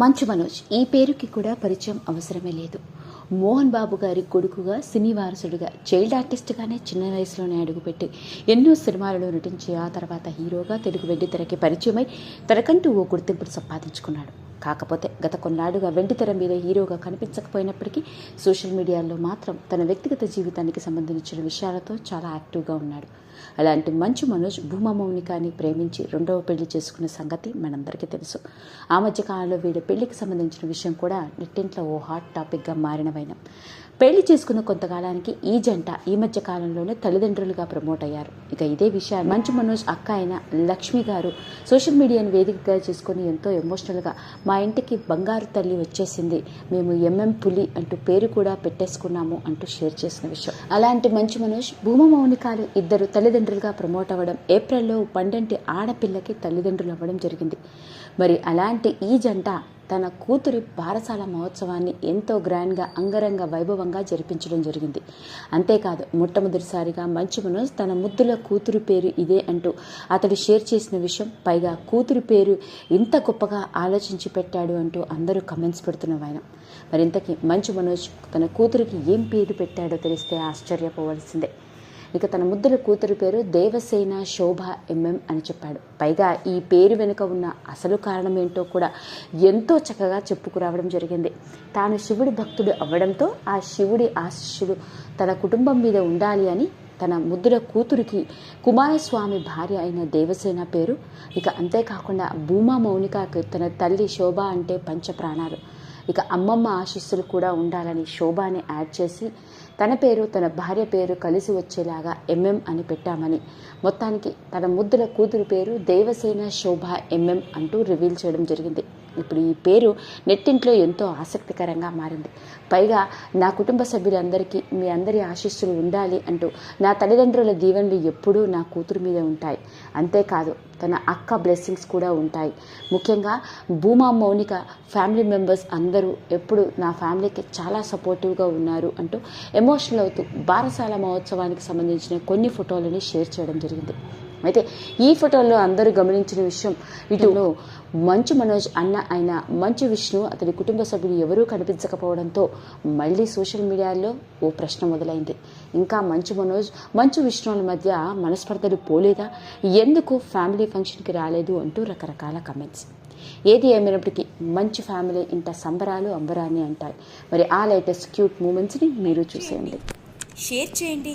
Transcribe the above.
మంచు మనోజ్ ఈ పేరుకి కూడా పరిచయం అవసరమే లేదు. మోహన్ బాబు గారి కొడుకుగా సినీ వారసుడిగా చైల్డ్ ఆర్టిస్ట్గానే చిన్న వయసులోనే అడుగుపెట్టి ఎన్నో సినిమాలలో నటించి ఆ తర్వాత హీరోగా తెలుగు వెండి తెరకి పరిచయమై తనకంటూ ఓ గుర్తింపును సంపాదించుకున్నాడు. కాకపోతే గత కొన్నాళ్ళుగా వెండితెర మీద హీరోగా కనిపించకపోయినప్పటికీ సోషల్ మీడియాలో మాత్రం తన వ్యక్తిగత జీవితానికి సంబంధించిన విషయాలతో చాలా యాక్టివ్గా ఉన్నాడు. అలాంటి మంచు మనోజ్ భూమా మౌనికాని ప్రేమించి రెండవ పెళ్ళి చేసుకున్న సంగతి మనందరికీ తెలుసు. ఆ మధ్య కాలంలో వీడి పెళ్ళికి సంబంధించిన విషయం కూడా నెట్టింట్లో ఓ హాట్ టాపిక్గా మారినవైన. పెళ్ళి చేసుకున్న కొంతకాలానికి ఈ జంట ఈ మధ్య కాలంలోనే తల్లిదండ్రులుగా ప్రమోట్ అయ్యారు. ఇక ఇదే విషయాన్ని మంచు మనోజ్ అక్క అయిన లక్ష్మి గారు సోషల్ మీడియాను వేదికగా చేసుకుని ఎంతో ఎమోషనల్గా మా మా ఇంటికి బంగారు తల్లి వచ్చేసింది. మేము ఎంఎం పులి అంటూ పేరు కూడా పెట్టేసుకున్నాము అంటూ షేర్ చేసిన విషయం. అలాంటి మంచి మనోజ్ భూమ మౌనికాలు ఇద్దరు తల్లిదండ్రులుగా ప్రమోట్ అవ్వడం ఏప్రిల్లో పండంటి ఆడపిల్లకి తల్లిదండ్రులు అవ్వడం జరిగింది. మరి అలాంటి ఈ జంట తన కూతురి బారసాల మహోత్సవాన్ని ఎంతో గ్రాండ్గా అంగరంగ వైభవంగా జరిపించడం జరిగింది. అంతేకాదు మొట్టమొదటిసారిగా మంచు మనోజ్ తన ముద్దుల కూతురు పేరు ఇదే అంటూ అతడు షేర్ చేసిన విషయం పైగా కూతురు పేరు ఇంత గొప్పగా ఆలోచించి పెట్టాడు అంటూ అందరూ కమెంట్స్ పెడుతున్న ఆయన మరింతకీ మంచు మనోజ్ తన కూతురికి ఏం పేరు పెట్టాడో తెలిస్తే ఆశ్చర్యపోవలసిందే. ఇక తన ముద్దుల కూతురు పేరు దేవసేన శోభ ఎంఎం అని చెప్పాడు. పైగా ఈ పేరు వెనుక ఉన్న అసలు కారణం ఏంటో కూడా ఎంతో చక్కగా చెప్పుకురావడం జరిగింది. తాను శివుడి భక్తుడు అవ్వడంతో ఆ శివుడి ఆశిష్యుడు తన కుటుంబం మీద ఉండాలి అని తన ముద్దుల కూతురికి కుమారస్వామి భార్య అయిన దేవసేన పేరు. ఇక అంతేకాకుండా భూమా మౌనికకు తన తల్లి శోభ అంటే పంచ ప్రాణాలు ఇక అమ్మమ్మ ఆశీస్సులు కూడా ఉండాలని శోభాని యాడ్ చేసి తన పేరు తన భార్య పేరు కలిసి వచ్చేలాగా ఎంఎం అని పెట్టామని. మొత్తానికి తన ముద్దుల కూతురు పేరు దేవసేన శోభ ఎంఎం అంటూ రివీల్ చేయడం జరిగింది. ఇప్పుడు ఈ పేరు నెట్టింట్లో ఎంతో ఆసక్తికరంగా మారింది. పైగా నా కుటుంబ సభ్యులందరికీ మీ అందరి ఆశీస్సులు ఉండాలి అంటూ నా తల్లిదండ్రుల దీవెనలు ఎప్పుడూ నా కూతురు మీద ఉంటాయి. అంతేకాదు పక్కన అక్క బ్లెస్సింగ్స్ కూడా ఉంటాయి. ముఖ్యంగా భూమా మౌనిక ఫ్యామిలీ మెంబర్స్ అందరూ ఎప్పుడు నా ఫ్యామిలీకి చాలా సపోర్టివ్గా ఉన్నారు అంటూ ఎమోషనల్ అవుతూ బారసాల మహోత్సవానికి సంబంధించిన కొన్ని ఫోటోలని షేర్ చేయడం జరిగింది. అయితే ఈ ఫోటోల్లో అందరూ గమనించిన విషయం ఇటులో మంచు మనోజ్ అన్న అయిన మంచు విష్ణు అతని కుటుంబ సభ్యులు ఎవరూ కనిపించకపోవడంతో మళ్ళీ సోషల్ మీడియాలో ఓ ప్రశ్న మొదలైంది. ఇంకా మంచు మనోజ్ మంచు విష్ణువుల మధ్య మనస్పర్ధలు పోలేదా? ఎందుకు ఫ్యామిలీ ఫంక్షన్కి రాలేదు అంటూ రకరకాల కమెంట్స్ ఏది ఏమైనప్పటికీ మంచి ఫ్యామిలీ ఇంత సంబరాలు అంబరాన్ని అంటాయి. మరి ఆ లేటెస్ట్ క్యూట్ మూమెంట్స్ని మీరు చూసేయండి. షేర్ చేయండి.